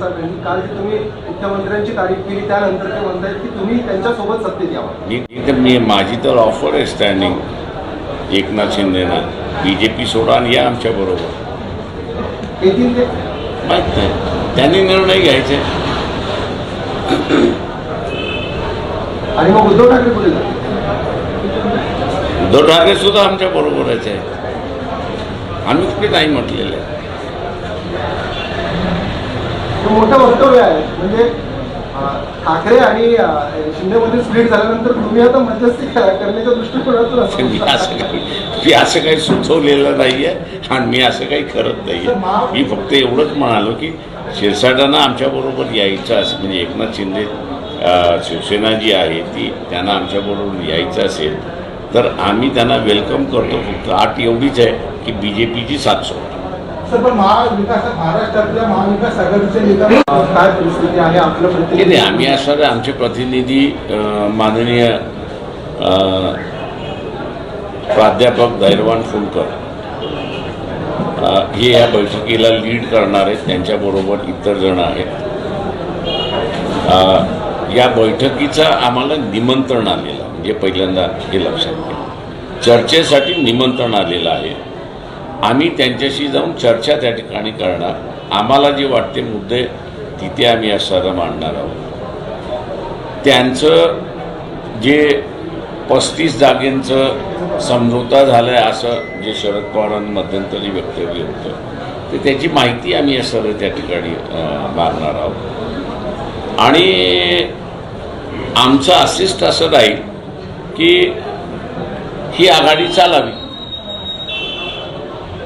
काल जी तुम्ही मुख्यमंत्र्यांची तारीफ केली त्यानंतर ते म्हणतायत की तुम्ही त्यांच्यासोबत सत्तेत यावं. मी मी तर मी माझी तर ऑफर आहे standing Eknath शिंदेना. B J P सोडा आणि या आमच्याबरोबर येतील ते? माहीत नाही त्यांनी निर्णय घ्यायचे. आणि मग उद्धव ठाकरे कुठे उद्धव ठाकरे सुद्धा आमच्या बरोबरच आहे आम्ही कुठे नाही म्हटलेलं आहे. मोठं वक्तव्य आहे. म्हणजे ठाकरे आणि शिंदेमध्ये स्प्लिट झाल्यानंतर तुम्ही आता मध्यस्थी करण्याच्या दृष्टिकोनातून मी असं काही मी असं काही सुचवलेलं नाही आहे आणि मी असं काही करत नाही आहे मी फक्त एवढंच म्हणालो की शिरसाटांना आमच्याबरोबर यायचं असं म्हणजे एकनाथ शिंदे शिवसेना जी आहे ती त्यांना आमच्याबरोबर यायचं असेल तर आम्ही त्यांना वेलकम करतो. फक्त आठ एवढीच आहे की बी जे पीची साथ सोडा. सर पण महाविकास महाराष्ट्रातल्या महाविकास आघाडीचे नेता अं, काय परिस्थिती आहे आपलं ते नाही प्रतिनिधी आम्ही असणारे आमचे प्रतिनिधी माननीय प्राध्यापक धैर्यवान फुलकर हे या बैठकीला लीड करणार आहेत त्यांच्याबरोबर इतर जण आहेत. या बैठकीचं आम्हाला निमंत्रण आलेलं आहे. म्हणजे पहिल्यांदा हे लक्षात घ्या. चर्चेसाठी निमंत्रण आलेलं आहे. आम्ही त्यांच्याशी जाऊन चर्चा त्या ठिकाणी करणार. आम्हाला जे वाटते मुद्दे तिथे आम्ही असणारं मांडणार आहोत. त्यांचं जे पस्तीस जागेंचं समझोता झालं आहे असं जे शरद पवारांनी मध्यंतरी वक्तव्य होतं ते त्याची माहिती आम्ही असं त्या ठिकाणी मागणार आहोत. आणि आमचं असिस्ट असं राहील की ही आघाडी चालावी.